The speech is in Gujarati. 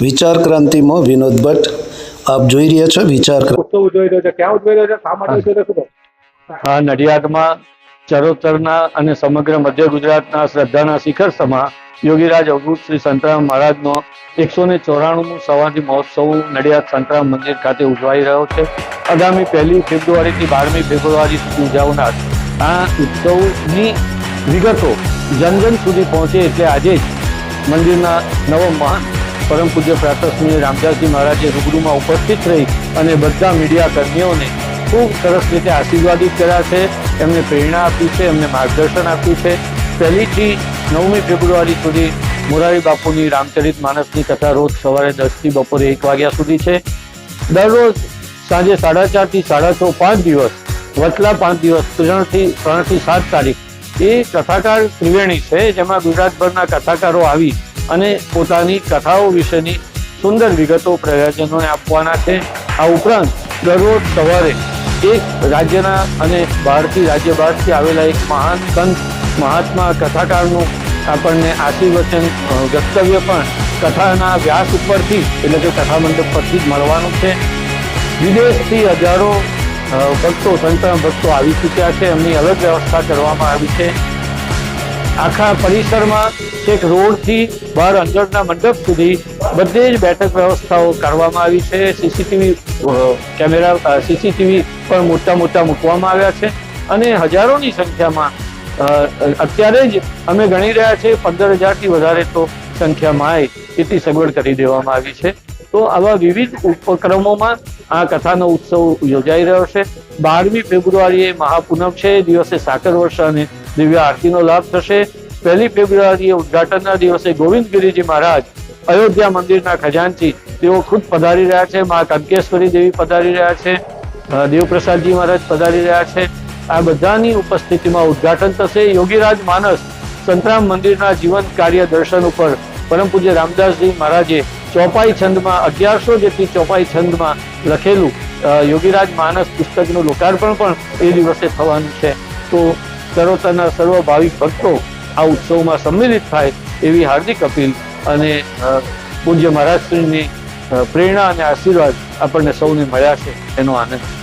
વિચાર ક્રાંતિમાં વિનોદ ભટ્ટ આપ જોઈ રહ્યા છો વિચાર આ નડિયાદમાં ચરોતરના અને સમગ્ર મધ્ય ગુજરાતના શ્રદ્ધાના શિખર સમા યોગીરાજ અવધૂત શ્રી સંતરામ મહારાજનો એકસો ને ચોરાણું સવારથી મહોત્સવ નડિયાદ સંતરામ મંદિર ખાતે ઉજવાઈ રહ્યો છે. આગામી પહેલી ફેબ્રુઆરીથી બારમી ફેબ્રુઆરી સુધી ઉજવનાર આ ઉત્સવની વિગતો જન જન સુધી પહોંચે એટલે આજે જ મંદિરના નવો મહાન પરમ પૂજ્ય પ્રાતસ્મીય રામદાસજી મહારાજે રૂબરૂમાં ઉપસ્થિત રહી અને બધા મીડિયા કર્મીઓને ખૂબ સરસ રીતે આશીર્વાદિત કર્યા છે. એમને પ્રેરણા આપી છે, એમને માર્ગદર્શન આપ્યું છે. પહેલીથી નવમી ફેબ્રુઆરી સુધી મોરારી બાપુની રામચરિત માનસની કથા રોજ સવારે દસથી બપોરે એક વાગ્યા સુધી છે. દરરોજ સાંજે સાડા ચારથી સાડા છ પાંચ દિવસ વચલા પાંચ દિવસ, ત્રણથી ત્રણથી સાત તારીખ. એ કથાકાર ત્રિવેણી છે, જેમાં ગુજરાતભરના કથાકારો આવી અને પોતાની કથાઓ વિશેની સુંદર વિગતો પ્રજાજનોને આપવાના છે. આ ઉપરાંત દરરોજ સવારે એક રાજ્યના અને બહારથી રાજ્ય બહારથી આવેલા એક મહાન સંત, મહાત્મા કથાકારનું આપણને આશીર્વચન વક્તવ્ય પણ કથાના વ્યાસ ઉપરથી, એટલે કે કથા પરથી જ મળવાનું છે. વિદેશથી હજારો ભક્તો સંતરામ ભક્તો આવી ચૂક્યા છે. એમની અલગ વ્યવસ્થા કરવામાં આવી છે. આખા પરિસરમાં એક રોડથી બહાર અંદરના મંડપ સુધી બધે જ બેઠક વ્યવસ્થાઓ કરવામાં આવી છે. સીસીટીવી કેમેરા સીસીટીવી પણ મોટા મોટા મૂકવામાં આવ્યા છે અને હજારોની સંખ્યામાં અત્યારે જ અમે ગણી રહ્યા છીએ પંદર હજારથી વધારે તો સંખ્યામાં આવે એટલી સગવડ કરી દેવામાં આવી છે. તો આવા વિવિધ ઉપક્રમોમાં આ કથાનો ઉત્સવ યોજાઈ રહ્યો છે. બારમી ફેબ્રુઆરીએ મહાપૂનમ છે. દિવસે સાકર વર્ષ અને દિવ્ય આરતીનો લાભ થશે. પહેલી ફેબ્રુઆરીએ ઉદઘાટનના દિવસે ગોવિંદગીરીજી મહારાજ અયોધ્યા મંદિરના ખજાનચી તેઓ ખુદ પધારી રહ્યા છે. મા કંકેશ્વરી દેવી પધારી રહ્યા છે. દેવપ્રસાદજી મહારાજ પધારી રહ્યા છે. આ બધાની ઉપસ્થિતિમાં ઉદ્ઘાટન થશે. યોગીરાજ માનસ સંતરામ મંદિરના જીવંત કાર્ય દર્શન ઉપર પરમ પૂજ્ય રામદાસજી મહારાજે ચોપાઈ છંદમાં અગિયારસો જેટલી ચોપાઈ છંદમાં લખેલું યોગીરાજ માનસ પુસ્તકનું લોકાર્પણ પણ એ દિવસે થવાનું છે. તો સર્વતરના સર્વ ભાવિક ભક્તો આ ઉત્સવમાં સંમિલિત થાય એવી હાર્દિક અપીલ અને પૂજ્ય મહારાજશ્રીની પ્રેરણા અને આશીર્વાદ આપણને સૌને મળ્યા છે. એનો આનંદ.